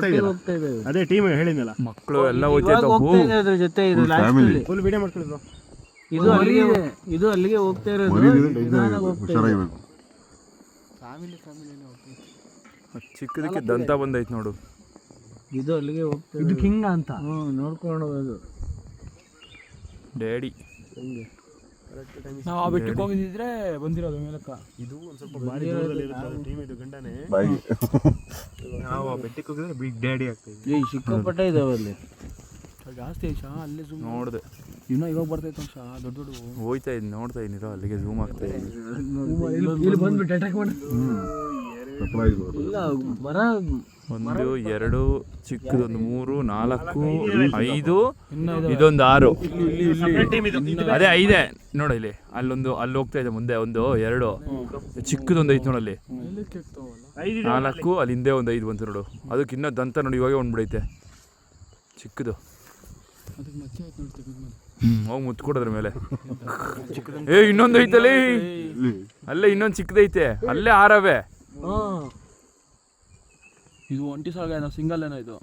ಹೋಗ್ತಾ ಒಟ್ಟಿಗೆ ಹೋಗ್ತಾ ಇದ್ದೇವೆ. ಅದೇ ಟೀಮ್ ಹೇಳಿದ್ನಲ್ಲ. ಮಕ್ಕಳು ಎಲ್ಲ ಇವಾಗ ಹೋಗ್ತಾ ಹೋಗ್ತಾ ಇದೆ ಜೊತೆ ಇದು last ಅಲ್ಲಿ. ಫುಲ್ ವಿಡಿಯೋ ಮಾಡ್ಕೊಳ್ಳಿ ಬ್ರೋ ಇದು ಅಲ್ಲಿಗೆ ಇದು ಅಲ್ಲಿಗೆ ಹೋಗ್ತಾ ಇರೋದು. ಮರಿದಿದ್ರೆ ನಿಧಾನಾಗಿ ಹೋಗ್ತಾ ಇದೆ. ಹುಷಾರಾಗಿರ್ಬೇಕು ಚಿಕ್ಕದಕ್ಕೆ ದಂತ ಬಂದೈತೆ ನೋಡು. ಇದು ಅಲ್ಲಿಗೆ ಹೋಗ್ತಾ ಇದು. ಕಿಂಗ ಅಂತ. ನೋಡ್ಕೊಂಡು ಹೋಗೋದು. ಡ್ಯಾಡಿ ನಾವು ಆ ಬೆಟ್ಟಕ್ಕೆ ಹೋಗಿದ್ರೆ ಬಂದಿರೋದು ಮೇಲಕ್ಕ ಇದು ಒಂದ್ ಸ್ವಲ್ಪ ಭಾರಿ ದೂರದಲ್ಲಿ ಇರುತ್ತೆ ಟೀಮ್ ಇದು ಗಂಡನೇ ನಾವು ಆ ಬೆಟ್ಟಕ್ಕೆ ಹೋಗಿದ್ರೆ ಬಿಗ್ ಡ್ಯಾಡಿ ಆಗ್ತದೆ ಏಯ್ ಸಿಕ್ಕಾಪಟ್ಟೆ ಇದಾವೆ ಅಲ್ಲಿ ಜಾಸ್ತಿ ಶಾ ಅಲ್ಲೇ ಜೂಮ್ ನೋಡ್ದೆ ಇನ್ನೂ ಇವಾಗ ಬರ್ತೈತೆ ಶಾ ದೊಡ್ಡ ದೊಡ್ಡ ಹೋಯ್ತಾ ಇದ್ ನೋಡ್ತಾ ಇದ್ದೀರೋ ಅಲ್ಲಿಗೆ ಜೂಮ್ ಆಗ್ತಾ ಇದೆ ಇಲ್ಲಿ ಬಂದ್ಬಿಟ್ಟು ಅಟ್ಯಾಕ್ ಮಾಡಿ ಇಲ್ಲ ಮರ ಒಂದು ಎರಡು ಚಿಕ್ಕದೊಂದು ಮೂರು ನಾಲ್ಕು ಐದು ಇದೊಂದು ಆರು. ಅದೇ ಐದೆ. ನೋಡ ಇಲ್ಲಿ ಅಲ್ಲೊಂದು ಅಲ್ಲಿ ಹೋಗ್ತಾ ಇದೆ ಮುಂದೆ ಒಂದು ಎರಡು. ಚಿಕ್ಕದೊಂದು ಐತೆ ನೋಡಲ್ಲಿ ನಾಲ್ಕು ಅಲ್ಲಿ ಹಿಂದೆ ಒಂದು ಐದು ಬಂತು ನೋಡು. ಅದಕ್ಕೆ ಇನ್ನೂ ದಂತ ನೋಡಿ ಇವಾಗ ಒಂದ್ಬಿಡೈತೆ ಚಿಕ್ಕದು. ಅದಕ್ಕೆ ಮಚ್ಚೆ ಆಯ್ತು ನೋಡಿ ಹ್ಮ್ ಹೋಗಿ ಮುತ್ಕೊಡೋದ್ರ ಮೇಲೆ. ಏ ಇನ್ನೊಂದು ಐತಲ್ಲಿ. ಅಲ್ಲೇ ಇನ್ನೊಂದು ಚಿಕ್ಕದೈತೆ. ಅಲ್ಲೇ ಆರವೆ. ಇದು ಒಂಟಿ ಸಾಗ ಏನೋ ಸಿಂಗಲ್ ಏನೋ ಇದು.